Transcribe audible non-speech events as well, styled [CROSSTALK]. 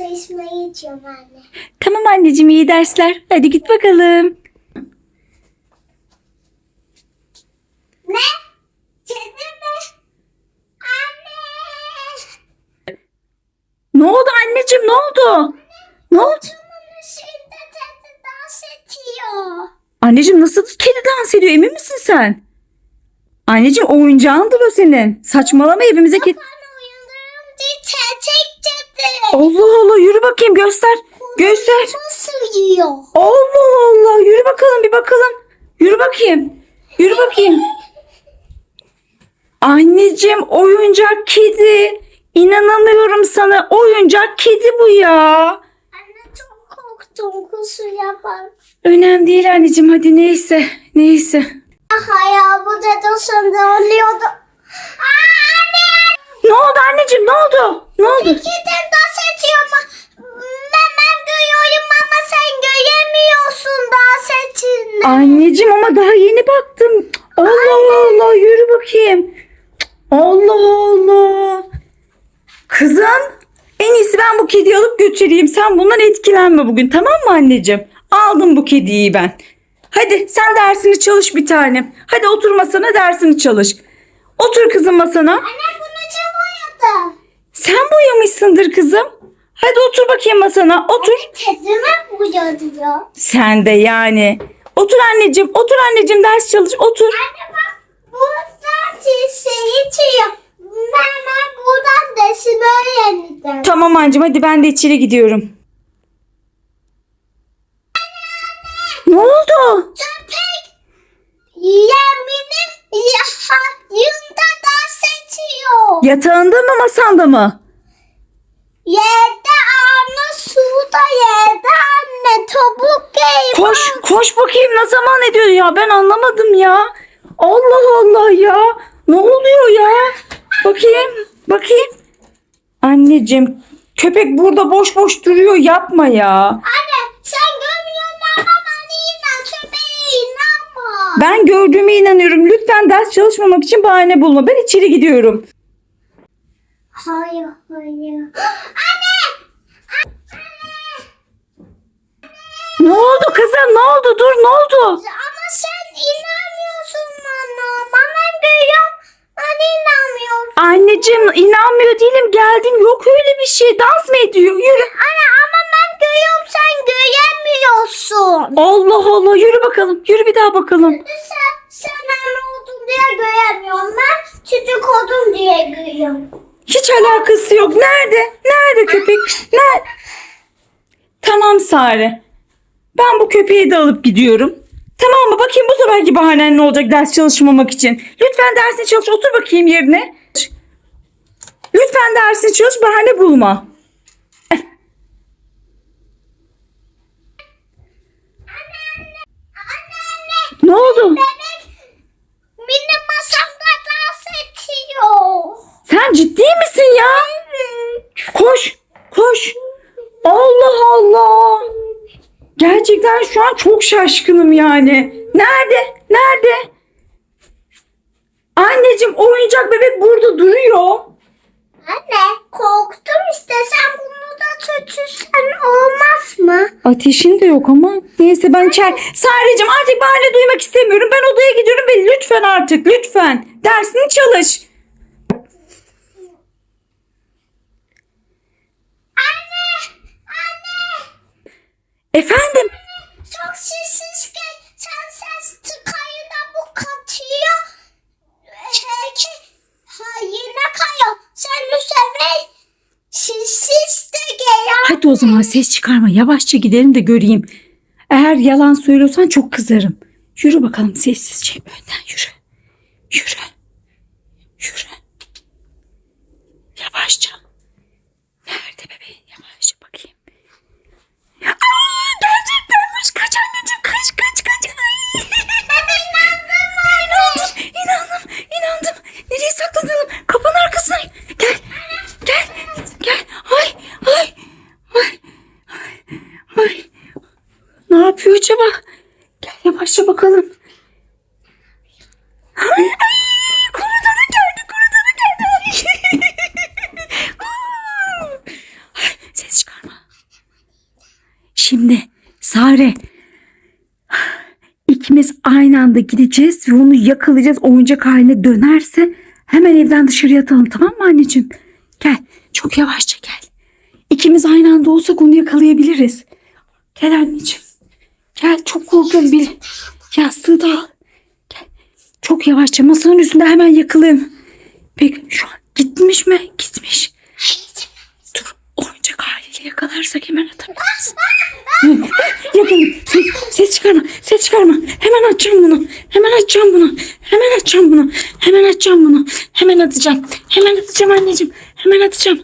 Çalışmayı içiyorum anne. Tamam anneciğim iyi dersler. Hadi git bakalım. Ne? Kedi mi? Anne. Ne oldu anneciğim ne oldu? Ne oldu? Bunun üstünde kedi dans ediyor. Anneciğim nasıl kedi dans ediyor emin misin sen? Anneciğim oyuncağındır o senin. Saçmalama evimize kedi. Çekecek kedi. Allah Allah yürü bakayım göster. Göster. Nasıl yiyor? Allah Allah yürü bakalım bir bakalım. Yürü bakayım. Yürü bakayım. Anneciğim oyuncak kedi. İnanamıyorum sana. Oyuncak kedi bu ya. Anne çok korktum kusur yapar. Önemli değil anneciğim hadi neyse. Neyse. Aha ya bu da dışında oluyordu. Anne! Ne oldu anneciğim ne oldu? Ne oldu? Kedin dans ediyor ama ben, ben görüyorum ama sen göremiyorsun dans ettiğini. Anneciğim ama daha yeni baktım. Allah Allah yürü bakayım. Allah Allah. Kızım en iyisi ben bu kediyi alıp götüreyim. Sen bundan etkilenme bugün tamam mı anneciğim? Aldım bu kediyi ben. Hadi sen dersini çalış bir tanem. Hadi otur masana dersini çalış. Otur kızım masana. Anne bunu oynadım. Sen boyamışsındır kızım. Hadi otur bakayım masana. Otur. Kedime boyatıyor. Sen de yani. Otur anneciğim. Otur anneciğim ders çalış. Otur. Anne bak buradan şey içiyor. Ben, ben buradan dersimi öğrendim. Tamam anneciğim hadi ben de içeri gidiyorum. Ne oldu? Köpek yeminim yayında dans ediyor. Yatağında mı masanda mı? Yerde anne suda yerde anne topuk geliyor. Koş koş bakayım ne zaman ediyor ya ben anlamadım ya. Allah Allah ya. Ne oluyor ya? Bakayım bakayım. Anneciğim köpek burada boş boş duruyor yapma ya. Anne sen görmüyorsun ama bana inan köpeğe inanma. Ben gördüğüme inanıyorum. Lütfen ders çalışmamak için bahane bulma. Ben içeri gidiyorum. Hayır hayır. [GASPS] Anne! Ne oldu kızım? Ne oldu? Dur ne oldu? Ama sen inanmıyorsun bana. Bana görüyorum. Bana inanmıyorsun. Anneciğim inanmıyor değilim. Geldim. Yok öyle bir şey. Dans mı ediyor? Yürü. Anne göremiyorsun. Allah Allah. Yürü bakalım. Yürü bir daha bakalım. Sen, sen anne oldun diye göremiyorum. Ben çocuk oldum diye görüyorum. Hiç alakası yok. Nerede? Nerede köpek? Nerede? Tamam Sare. Ben bu köpeği de alıp gidiyorum. Tamam mı? Bakayım bu seferki bahanen ne olacak ders çalışmamak için. Lütfen dersini çalış. Otur bakayım yerine. Lütfen dersini çalış. Bahane bulma. Ne oldu? Bebek benim masamda dans ediyor. Sen ciddi misin ya? Koş. Koş. Allah Allah. Gerçekten şu an çok şaşkınım yani. Nerede? Nerede? Anneciğim oyuncak bebek burada duruyor. Anne korktum işte sen bunu da tutuşsan olmaz mı? Ateşin de yok ama. Neyse ben içer. Sarıcığım artık bahane duymak istemiyorum. Ben odaya gidiyorum ve lütfen artık lütfen dersini çalış. Anne! Anne! Efendim? Çok sessiz gel. Sen ses tıkayına bu katıyor. Peki. Ha yine kayıyor. Sen bu sefer sessiz de gel. Hadi o zaman ses çıkarma. Yavaşça gidelim de göreyim. Eğer yalan söylüyorsan çok kızarım. Yürü bakalım sessizce. Önden yürü. Yürü. Yürü. Yavaşça. Acaba? Gel yavaşça bakalım. Koridora geldi, koridora geldi. Ses çıkarma. Şimdi Sare ikimiz aynı anda gideceğiz ve onu yakalayacağız. Oyuncak haline dönerse hemen evden dışarıya atalım tamam mı anneciğim? Gel çok yavaşça gel. İkimiz aynı anda olsak onu yakalayabiliriz. Gel anneciğim. Gel çok korkuyorum bil. Yastığı da al. Gel. Çok yavaşça masanın üstünde hemen yakalayayım. Peki şu an gitmiş mi? Gitmiş. Dur oyuncak haliyle yakalarsak hemen atabiliriz. Yakın. Ses, ses çıkarma. Ses çıkarma. Hemen açacağım bunu. Hemen açacağım bunu. Hemen açacağım bunu. Hemen açacağım bunu. Hemen atacağım. Hemen atacağım anneciğim. Hemen atacağım.